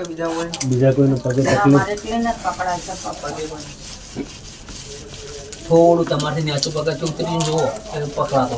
કે બીજા હોય બીજા કોઈને પગે તકલીફ થોડું તમારથી નેચું પગથિયું ઉતરીને જુઓ પકડાતો.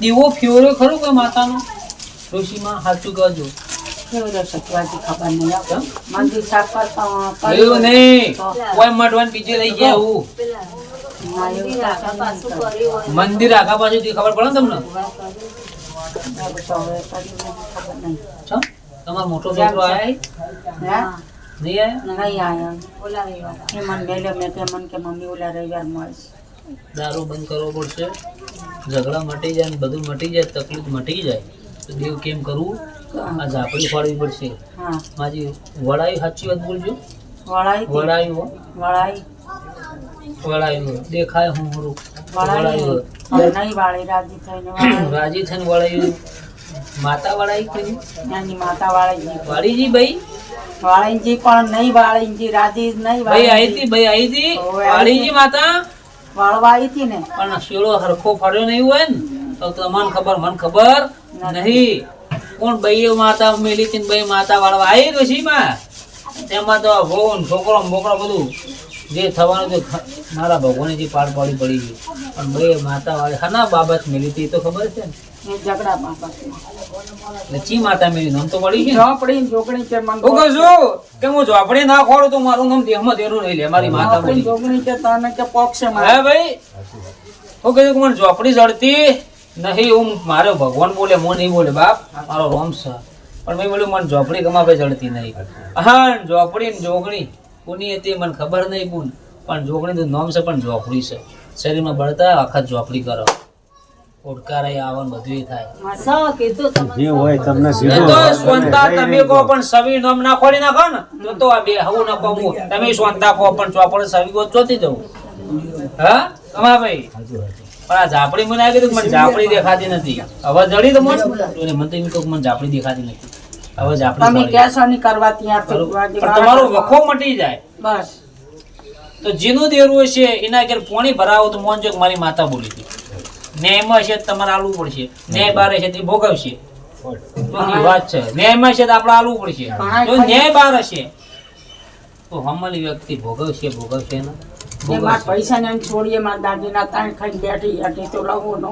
દીવો ફ્યોરો ખરું કે માતાનો ઋષિમાં સાચું કહેજો. મંદિર કોઈ કંઈ આગા પાછું ખબર પડે તમને? તમારો મોટો છોકરો આય હે? નહીં આયા નહીં આયા. એ મને મેલ્યો મેં કે મને કે મમ્મી ઓલા રવિવાર મળશે. દારૂ બંધ કરવો પડશે. ઝઘડા મટી જાય ને બધું મટી જાય તકલીફ મટી જાય. તો દેવ કેમ કરવું? આ ઝાપડી ફાડવી પડશે. હા. માજી વડાયું સાચી વાત બોલજો. વળાઈ વળાઈ વડાયું વળાઈ વડાયું દેખાય હું વળાઈ રાજી થઈને હો. વળાઈ. રાજી થઈને વડાયું માતા વડાઈ કરી એની માતા વાળીજી ભાઈ? વાળીજી પણ નહીં વાળીજી રાજી નહીં ભાઈ આવી હતી ભાઈ આવી હતી. વાળીજી માતા? વાળવા આવી હતી ને? પણ શેળો હરખો ફાડ્યો નહીં હોય ને? તો તમને ખબર મને ખબર નહીં. કોણ ભાઈ માતા મેલી હતી ને ભાઈ માતા વાળવા? આવી ડોશી માં તેમાં તો વહુ ને છોકરો મોકરો બધું જે થવાનું છે મારા ભગવાને જે પાડ પાડી પડી ગયું પણ ભાઈ માતા વાળી હાના બાબત મેલી હતી તો ખબર છે ને? એ ઝઘડા બાબત એટલે ચી માતા મેલી? નામ તો પડી ગયું ઝોપડી ને જોગણી મન હું કહું કે હું ઝોપડી ના ખોડું તો મારું નામ દેહમાં દેરું નહીં લે મારી માતા ઝોપડી બોલી જોગણી કે તને કે પોક્ષે હે મારે? ભાઈ? હું કે મને ઝોપડી જડતી નહીં હું મારો ભગવાન બોલે હું નહીં બોલે બાપ મારો રોમ છે. પણ મેં બોલ્યું મને ઝોપડી ગમા ભાઈ જડતી નહીં. હા ઝોપડી ને જોગણી કોની હતી મને ખબર નહીં બોલ પણ જોગણીનું નામ છે પણ ઝોપડી છે. શરીરમાં બળતા આખા ઝોપડી કરો. ઓડકારે આવવાનું બધું થાય. જે હોય તમને સીધું. તો સ્વંતા તમે કહો પણ સવી નામ ના ખોડી નાખો ને તો તો આ બે હવું ના કહું તમે સ્વંતા કહો પણ ચોપડે સવી કહો તો જવું હા? તમા ભાઈ. પણ આ ઝાપડી મને આવી કીધું મને ઝાપડી દેખાતી નથી. હવે જડી તો મને મને તો એમ મને ઝાપડી દેખાતી નથી. હવે ઝાપડી તમે. કરવા તમારો વખો મટી જાય. બસ. તો જેનું દેરું હશે એના ઘેર પોણી ભરાવો તો મોનજો કે મારી માતા બોલી હતી. ન્યાયમાં છે તમારે આલવું પડશે. ન્યાય બારે છે તે ભોગવશે. વાત છે. ન્યાયમાં છે આપણે આલવું પડશે. જો ન્યાય બાર હશે તો હમલી વ્યક્તિ ભોગવશે ભોગવશે ને? મારા પૈસા ને છોડીએ મારા દાદીના તાણ ખાઈ બેઠી હતી તો રહું નો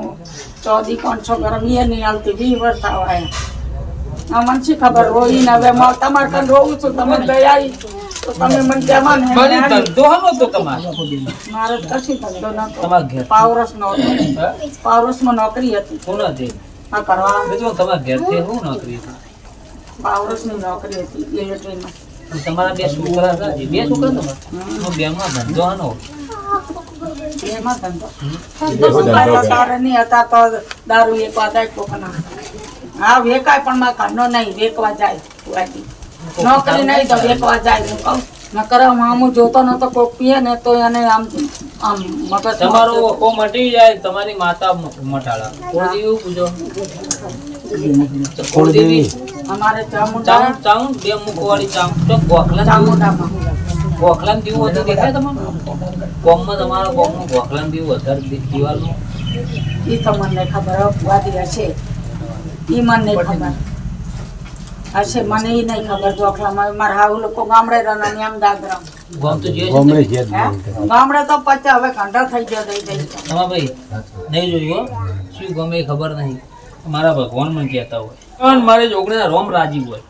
ચોથી પાંચસો ગરમ એ નહીં આવતી વી વર્ષ આવે મને શી ખબર? રોઈને હવે તમારે રોવું છું તમે દયા આવી તો તમે મને જમાન હે બધી ધંધો હનો તો તમારે. મારે કશી ધંધો નતો તમારા ઘેર. પાવરસ નો પાવરસમાં નોકરી હતી. શું નથી આ કરવા. બીજો તમાર ઘેર ઘેરથી હું નોકરી હતી? પાવરસની નોકરી હતી ઇલેક્ટ્રિકમાં તમારા બે છોકરા હતા બે છોકરા તમારા બે બેમાં ધંધો આનો એમાં ધંધો? ધંધો શું કરતા તારે નહીં હતા તો દારૂ વેકવા જાય કોકના. હા વેકાય પણ મારા ઘરનો નહીં વેકવા જાય. નોકરી નહીં તો વેકવા જાય હું કહું નકર મામું જોતો નતો કોક પીએ ને તો એને આમ આમ મગજ તમારો ઓકો મટી જાય તમારી માતા મટાળા કુળદેવી પૂજો. કુળદેવી અમારે ચામુંડા ચાઉન બે મુખવાળી ચાઉન તો ગોખલા ચામુંડામાં. ગોખલામ દીવું હતું દેખાય તમારું? ગોમમાં તમારા ગોમમાં ગોખલામ દીવું વધારે દી- દિવાલનું ઈ તો મને નહીં ખબર હોવા ફુવાજી છે. ઈ મને ખબર. હશે મને એ નહીં ખબર જોખલામાં મારા હાવ લોકો ગામડે રહે ને આમ દાદરા ગોમ તો? જે. ગામડે પચાસ હવે ઘંટા થઈ ગયો દઈ દઈ તમારા ભાઈ. નહીં જોયું હો. શું ગમે એ ખબર નહીં. મારા ભગવાન મને કહેતા હોય. પણ મારે જોગણીના રોમ રાજી હોય.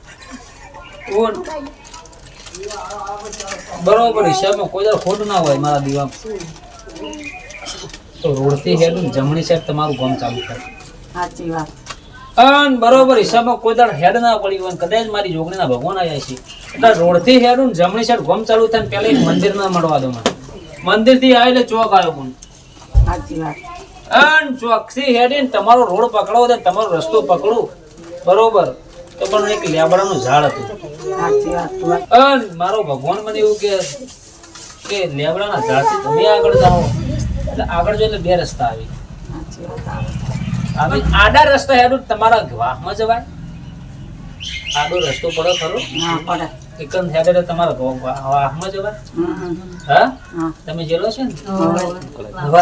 બરોબર હિસાબમાં કોઈ દર ખોટ ના હોય મારા દીવા તો રોડથી હેડું જમણી સાઈડ તમારું ગામ ચાલુ થાય. સાચી વાત. અન બરોબર હિસાબમાં કોઈ દાડ હેડ ના પડી હોય કદાચ મારી જોગણીના ભગવાન આવ્યા છે. એટલે રોડથી હેડું ને જમણી સાઈડ ગોમ ચાલુ થાય ને પહેલા એક મંદિર ના મળવા દો મને. મંદિરથી આવે એટલે ચોક આવ્યો પણ અન ચોકથી હેડીને તમારો રોડ પકડો તો તમારો રસ્તો પકડું. બરોબર. તો પણ એક લેબડાનું ઝાડ હતું. અન મારો ભગવાન મને એવું કે કે લેબડાના ઝાડથી તમે આગળ જાઓ. એટલે આગળ જો એટલે બે રસ્તા આવી. આડા રસ્તા હેડું તમારા વાહમાં જવાય? આડો રસ્તો પડો ખરો? એકંદ હેડે તમારા વાહમાં જવાય. હા? તમે જેલો છે ને? હવે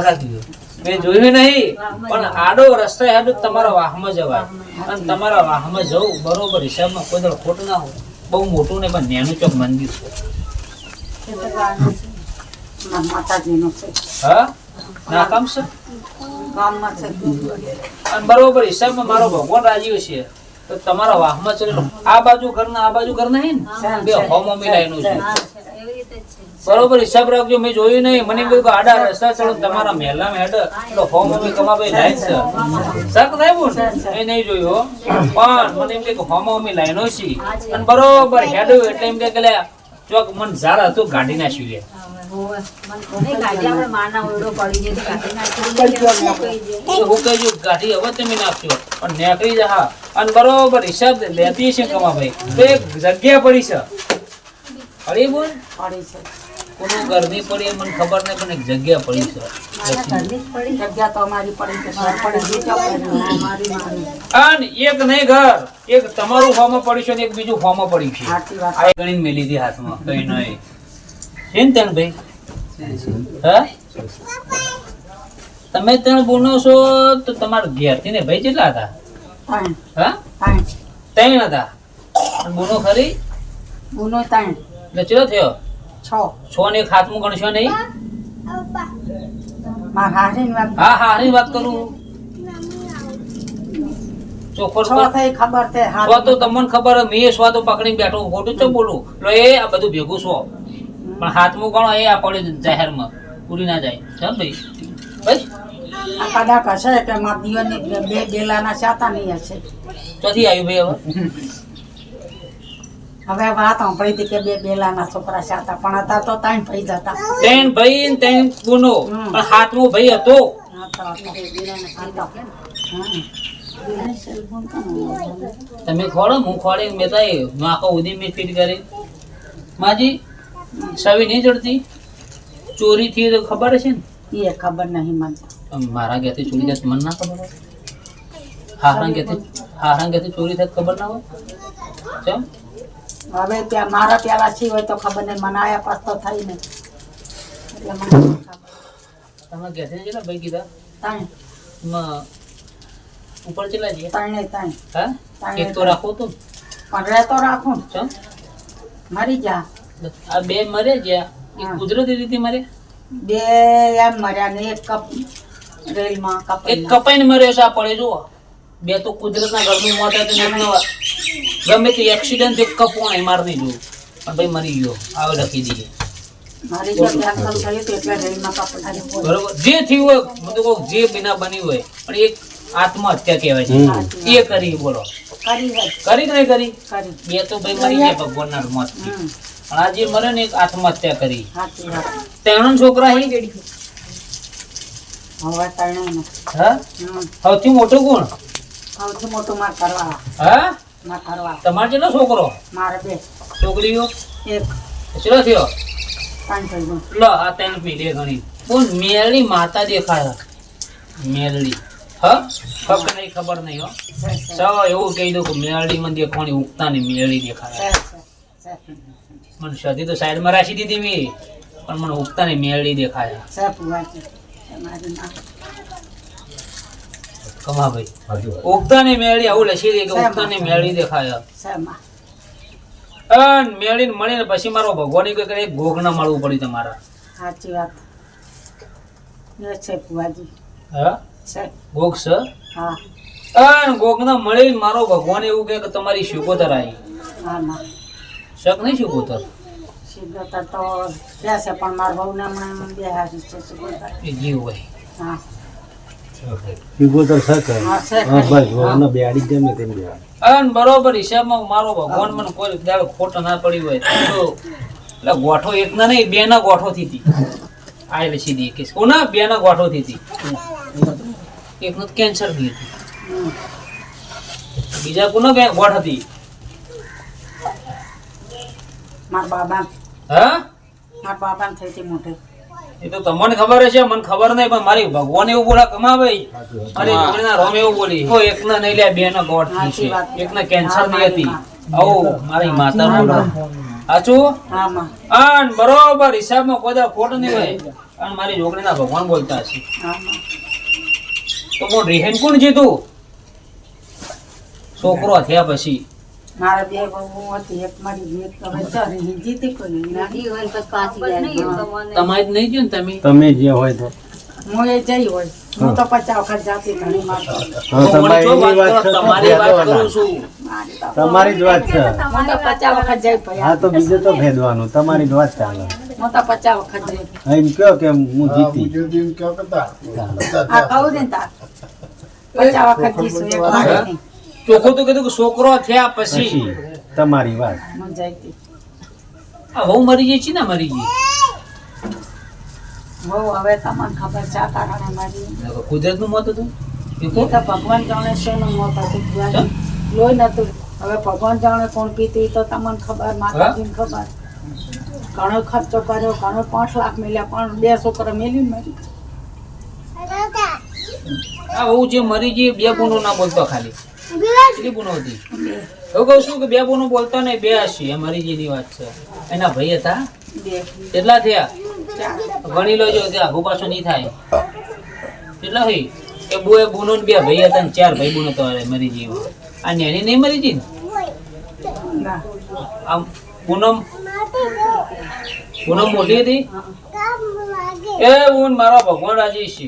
મેં જોયું નહીં પણ આડો રસ્તો હેડું તમારા વાહમાં જવાય. અને તમારા વાહમાં જવું બરોબર હિસાબમાં કોઈ દળ ખોટ ના હોય. બહુ મોટું ને પણ નેનું ચોક મંદિર છે. હા? નાકામ છે? ગામમાં છે અને બરોબર હિસાબમાં મારો ભગવાન રાજીવ છે. તો તમારા વાહમાં ચડેલો આ બાજુ ઘરના આ બાજુ ઘરના હે ને? બે હોમો મિલાયનું છે. બરોબર હિસાબ રાખજો મેં જોયું નહીં. મને કીધું કે આડા રસ્તા ચડો તમારા મહેલામાં હેડ એટલે હોમ અમે કમાભાઈ જાય છે. શક થાય બોલ. એ નહીં જોયું પણ મને એમ કે હોમ અમે લાઈનો છે. અને બરોબર હેડો એટલે એમ કે લે, ચોક મન ઝાડ હતું કાઢી નાખ્યું ગાડી હવે તમે નાખ્યો પણ નેકળી જા અને બરોબર હિસાબ લેતી છે કમાભાઈ તો એક જગ્યા પડી છે. અરે બોલ. કોનું ઘરની પડી મને ખબર નહીં પણ એક જગ્યા પડી છે. જગ્યા તો અમારી પડી છે સર પડી છે ચોક પડી. મારી મારી અને એક નહીં ઘર એક તમારું ફોર્મ પડ્યું છે ને એક બીજું ફોર્મ પડ્યું છે. આ ગણીને મેલી હતી હાથમાં કઈ નહીં. છે ને તેણ ભાઈ. હા? તમે ત્રણ ગુનો છો તો તમારા ઘેરથી ને ભાઈ કેટલા હતા? ત્રણ. હા? ત્રણ. હતા. ગુનો બોનો ખરી? ગુનો ત્રણ. એટલે થયો? છ. છ ને એક હાથમાં ગણશો નહીં? હા હા હારી વાત કરું. ચોખ્ખો ખબર છે તો તમને ખબર મેં સ્વાદો પકડી બેઠો ખોટું ચમ બોલું. એટલે એ આ બધું ભેગું સ્વ પણ હાથમું કોણ એ આ પડે જાહેરમાં. પૂરી ના જાય. ચાલ ભાઈ. ભાઈ. આ કદાચ હશે કે મારા દીવાની બે બેલાના શાતા નહીં હશે ચોથી આવ્યું ભાઈ હવે? હવે વાત સાંભળી હતી કે બે બેલાના છોકરા શાતા પણ હતા તો ત્રણ ભાઈ જતા ત્રણ ભાઈ ને ત્રણ ગુનો. પણ હાથમાં ભાઈ હતો. હતો. તમે ખોડો હું ખોડે મેં તો નાખો ઉધી મેં ફીટ કરી. માજી. સવી નહીં ચડતી? ચોરી થઈ તો ખબર છે ને? એ ખબર નહીં મને. મારા ઘેરથી ચોરી થાય મન ના ખબર હારા ઘેરથી હારા ઘેરથી ચોરી થાય ખબર ના હોય? ચમ? હવે ત્યાં મારા પેલા સી હોય તો ખબર નહીં મને આયા પાસ તો થઈ નહીં. એટલે મને તમે. તમારા ઘેરથી ભાઈ કીધા? ત્રણ ઉપર કેટલા છે? નહીં ત્રણ હા? એક તો રાખો તો પણ રહેતો રાખું. ચમ? મરી જા. આ બે મરે ગયા એ કુદરતી રીતે મરે? બે એમ મર્યા ને એક કપ રેલમાં એક કપાઈને મરે છે આ પડે જુઓ. બે તો કુદરતના ઘરનું મોત હતું ગમે તે એક્સિડન્ટ એક કપોણ માર નહીં પણ ભાઈ મરી ગયો. આવે લખી દઈએ જે થયું હોય તો જે બિના બની હોય પણ એક આત્મહત્યા કહેવાય છે. એ કરી બોલો. કરી કરી નહીં કરી? કરી. બે તો ભાઈ મરી ગયા ભગવાનના મોત હમ મને ને આત્મહત્યા કરી. તેનો છોકરા સૌથી મોટો કોણ? સૌથી મોટો માર કરવા હા? માર કરવા તમાર જેનો છોકરો? મારે બે. છોકરીઓ? એક. કેટલો થયો? ત્રણ લો આ ત્રણ પીઢી ઘણી. બોલ મેરડી માતા દેખાય. મેરડી હ? ખબર નહીં ખબર નહીં હો. છે, એવું કહી દઉં કે મેરડી મંદિર દેખાણી ઉગતા ની મેરડી દેખાય. મને સદી તો સાઈડમાં રાખી દીધી મી. પણ મને ઉગતા નહીં મેળી દેખાય. કમા ભાઈ. ઉગતા નહીં મેળી આવું લસી દે કે ઉગતા નહીં મેળી દેખાય. અન મેરડી મળીને પછી મારો ભગવાન કોઈ એક ભોગ ના મળવું પડી તમારા. સાચી વાત. એ છે. ફુવાજી હા ભોગ છે? હા. અન ગોગના મળીને મારો ભગવાન એવું કહે કે તમારી શિકોતર આવી. શક નહીં શિકોતર સિદ્ધોતર તો બેસે પણ મારા બહુ ને હમણાં બે હારી છે સિદ્ધોતર. જીવ હોય. હા. શિગોતર શકે હા છે હા ખરી. બસ વહુને બેહાડી ગમે તેમ બેહાડી. અન બરોબર હિસાબમાં મારો ભગવાન મને કોઈ દાડો ખોટો ના પડી હોય. તો એટલે ગોઠો એક ના નહીં બે ના ગોઠો થી હતી આ એટલે સીધી કે કોના? બે ના ગોઠો થી હતી એક નું કેન્સરથી હતી. બીજા કોનો બે ગોઠ હતી? મારા બાબા. હા? મારા બાબા થઈ હતી મોટી એ તો તમને ખબર છે મને ખબર નહીં પણ મારી ભગવાન એવું બોલા કમાવે. અને જોડેના રોમ એવું બોલી તો એક નહીં લે બે ના ગોઠથી છે છે. કેન્સરની હતી. મારી મારી માતા બોલો. સાચું? હા માં. બરોબર હિસાબમાં કોઈ ખોટ નહીં હોય. અને મારી છોકરીના ભગવાન બોલતા હશે. તો હું રિહેન કોણ જીતું? છોકરો થયા પછી. મારા બે બહુ હતી એક મારી એક હવે ચારે થી કોઈ ના તમારે જ નહીં ગયું તમે? તમે જે હોય તો. હું એ જઈ હોય. હું તો પચાસ વખત જાતી ઘણી મારતો હા, હું વળી જો તમારી વાત વાત કરો, છે, તમારી વાત ભેદવાના. કરું છું. મારી તો તમારી જ વાત છે. હું તો પચાસ વખત જઈ હા તો બીજું તો ભેદવાનું. તમારી જ વાત ચાલે. હું તો પચાસ વખત જઈ એમ કયો કે હું જીતી. આ કહું ને તાર. પચાસ વખત જીશું એક વાર નહીં. ચોખ્ખું તો કીધું કે છોકરો થયા પછી. પછી તમારી વાત. હું આ વહુ મરી ગઈ છે ને મરી ગઈ. બહુ હવે તમને ખબર છે આ કારણે મારી કુદરતનું મત હતું? એ તો ભગવાન જાણે શેનું મોત હતું જ્યાં લોહી નતું હવે ભગવાન જાણે કોણ પીતી તો તમને ખબર માતાજીને ખબર. ઘણો ખર્ચો કર્યો ઘણો પાંચ લાખ મળ્યા પણ બે છોકરા મેલી મરી આ વહુ જે મરી ગઈ બે બોનો ના બોલતો ખાલી. કેટલી બોનો હતી? એવું કહું છું કે બે બોનો બોલતા નહીં બે હશે એ મરી વાત છે. એના ભાઈ હતા? કેટલા થયા? ચાર. ગણી લેજો કે આઘું પાછું નહીં થાય. કેટલા થઈ? એ બુ એ બુનો બે ભાઈ હતા ને ચાર ભાઈ બુનો તમારે મરી ગઈ આ નેની નહીં મરી જી ને? આમ પૂનમ પૂનમ મોટી હતી? એ હું મારા મારો ભગવાન રાજી છે.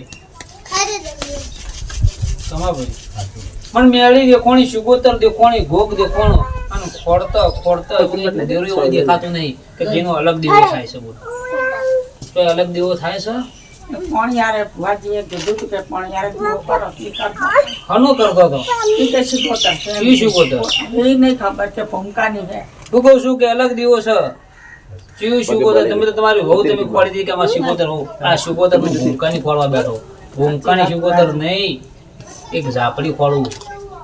તમારા ભાઈ. પણ મેળી દેખોણી સુગોતર દેખોણી ભોગ દેખોણો અને ખોડતા ખોડતા એટલે દેવરી એવું દેખાતું નહીં કે જેનો અલગ દીવો થાય છે બોલ. તો એ અલગ દીવો થાય છે? પણ યારે ભુવાજીએ કીધું કે પણ દીવો કરો કરતો હનો કરતો હતો. ઈ કે ઈ શીખોતર? એ નહીં ખબર કે ભૂમકાની છે. હું કહું છું કે અલગ દીવો છે. ચીયું તમે તો તમારી વહુ તમે ખોડી દીધી કે આમાં શિકોતર હોઉં આ શિકોતર હું ભૂમકાની ખોળવા બેઠો. ભૂમકાની શિકોતર નહીં. એક ઝાપડી ખોળવું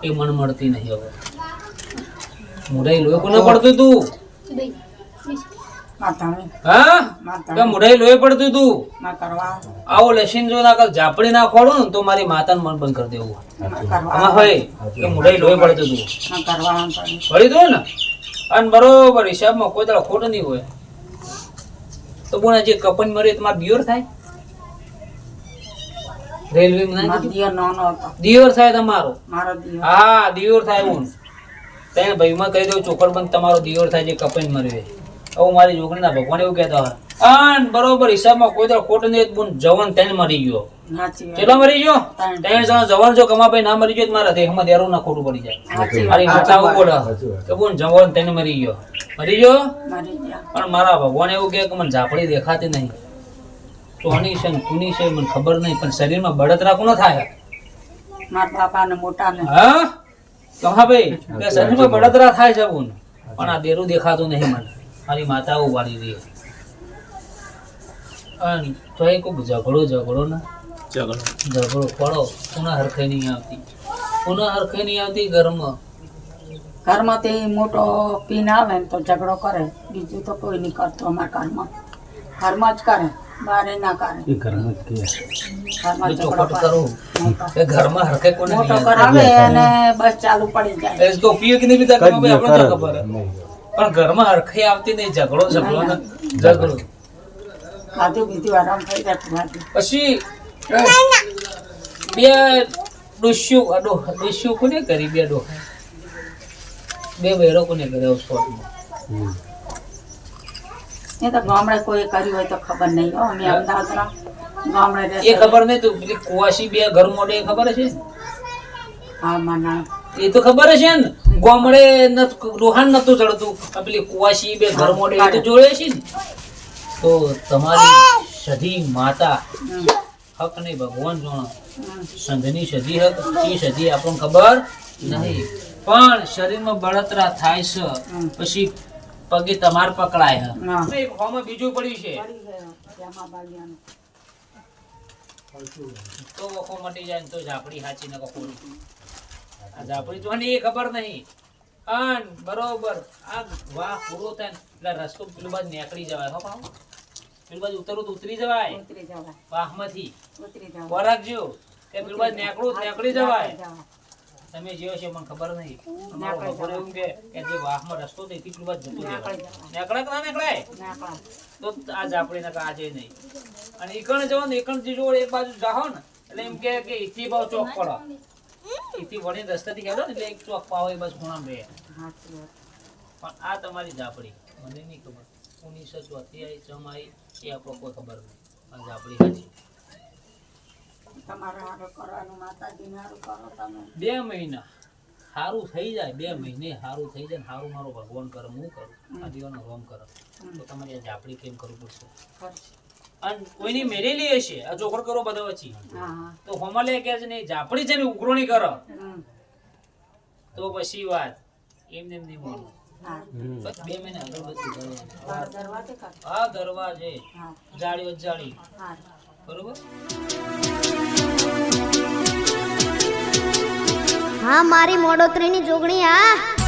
એ મન મળતી નહીં હવે. મુઢાઈ લોહી કોને પડતું તું? હા? મુઢાઈ લોહી પડતું તું? આવો લેસીન જો ના ઝાપડી ના ખોળું ને તો મારી માતાનું મન બંધ કરી દેવું. આમાં હોય કે મુઢાઈ લોહી પડતું તું? પડી દો ને? અને બરોબર હિસાબમાં કોઈ દાડો ખોટ નહીં હોય. તો બોના જે કપન મરી તમારે બિયોર થાય? રેલવે માં મારો દિયર નાનો હતો. દિયોર થાય તમારો મારો દિયર. હા દિયોર થાય હું. તેને ભાઈમાં કહી દઉં ચોખડ બંધ તમારો દિયોર થાય જે કપન મર્યો હવે મારી જોગણીના ભગવાન એવું કહેતા હોય. અન બરોબર હિસાબમાં કોઈ દાડો ખોટ નહીં બોન જવન તેને મરી ગયો. કેટલો મરી ગયો? ત્રણ. જણા જવાન જો કમાભાઈ ના મરી ગયો તો મારા દેહમાં દેરો ના ખોટું પડી જાય. મારી માતા આવું કે બોન જવન તેને મરી ગયો? મરી ગયો. પણ મારા ભગવાન એવું કહે કે મને ઝાપડી દેખાતી નહીં. સોની છે કુની છે મને ખબર નહીં પણ શરીરમાં બળતરા કોનો થાય? મારા બાપા ને મોટા ને હા કહા ભાઈ કે શરીરમાં બળતરા થાય છે બોન પણ આ દેરું દેખાતું નહીં મને. મારી માતા આવું રહી. અન તો એ કોઈ ઝઘડો ઝઘડો ને? ઝઘડો. ઝઘડો પડો. કોના હરખે નહીં આવતી? કોના હરખે નહીં આવતી ઘરમાં? ઘરમાં તે મોટો પીન આવે ને તો ઝઘડો કરે. બીજું તો કોઈ નહીં કરતો અમારા ઘરમાં. ઘરમાં જ કરે. બારે ના કરે એ ઘરમાં ઘરમાં ઘરમાં કોને મોટો? કરાવે અને બસ ચાલુ પડી જાય. એ તો પીએ કે નહીં પીતા કજ તમે આપણે ખબર. પણ ઘરમાં હરખાઈ આવતી નહીં ઝઘડો ઝઘડો ને ઝઘડો. ખાધું બીજું આરામ થઈ જાય પછી બે ડોસ્યું આ ડો- કોને કરી બે ડો? બે બહેરો કોને કર્યો સ્પોટમાં? હમ. એ તો ગામડે કોઈ કર્યું હોય તો ખબર નહીં હો અમે અમદાવાદના ગામડે એ ખબર નહીં તું પેલી કુવાસી બે ઘર મોડે ખબર છે હા માના. એ તો ખબર છે ને? ગામડે રોહાન નતું ચડતું. પેલી કુવાસી બે ઘર મોડે એ તો જોડે છે ને? તો તમારી સધી માતા હક નહીં ભગવાન જોણો. સંઘની સંધની સદી હક એ સધી આપણને ખબર નહીં. પણ શરીરમાં બળતરા થાય છે પછી પગે તમાર પકડાય એક હોમાં બીજું પડ્યું છે. તો વખો મટી જાય તો ઝાપડી હાચી ને કપોરી આ ઝાપડી જોવાની એ ખબર નહીં. અન બરોબર. આ વાહ પૂરો થાય ને. એટલે રસ્તો પેલું બાજુ નીકળી જવાય હો પાઉ પેલું બાજુ ઉતરું તો ઉતરી જવાય. ઉતરી જવાય. વાહમાંથી. ઉતરી જવાય. વરાગજો કે પેલું બાજુ નીકળું નીકળી જવાય. તમે જેવો છે મને ખબર નહીં. અમારો ખબર એવું કે કે જે વાહમાં રસ્તો તો એથી વાત જતો. નીકળે કે ના નીકળે? તો આ ઝાપડી ના આજે નહીં. અને એકણ જવા ને એકણ જોડે એક બાજુ જાહો ને એટલે એમ કે કે ઈથી ભાવ ચોક પડો. એથી વળી રસ્તાથી ગયો ને એટલે એક ચોક પાવો એ બસ ખૂણામાં બે. પણ આ તમારી ઝાપડી. મને નહીં ખબર. ઉનીસો ચોથી આવી ચમ આવી એ આપણો કોઈ ખબર નહીં. આ ઝાપડી સાચી તમારે હારું કરવાનું માતાજીને હારું કરો તમે બે મહિના. સારું થઈ જાય બે મહિને સારું થઈ જાય સારું મારો ભગવાન કરે હું કરું. આદિવાનો દીવાનો રોમ કરો. તો તમારે ઝાપડી કેમ કરવું પડશે? અને કોઈની મેરેલી હશે આ કરો બધા વચ્ચે. તો હોમલે કે છે ને ઝાપડી છે ને ઉઘરોણી કરો. તો પછી વાત. એમ નહીં બે મહિના. અગરબત્તી. દરવાજે કર. આ દરવાજે. જાળીઓ જાળી હા. હા મારી મોડોતરીની જોગણી આ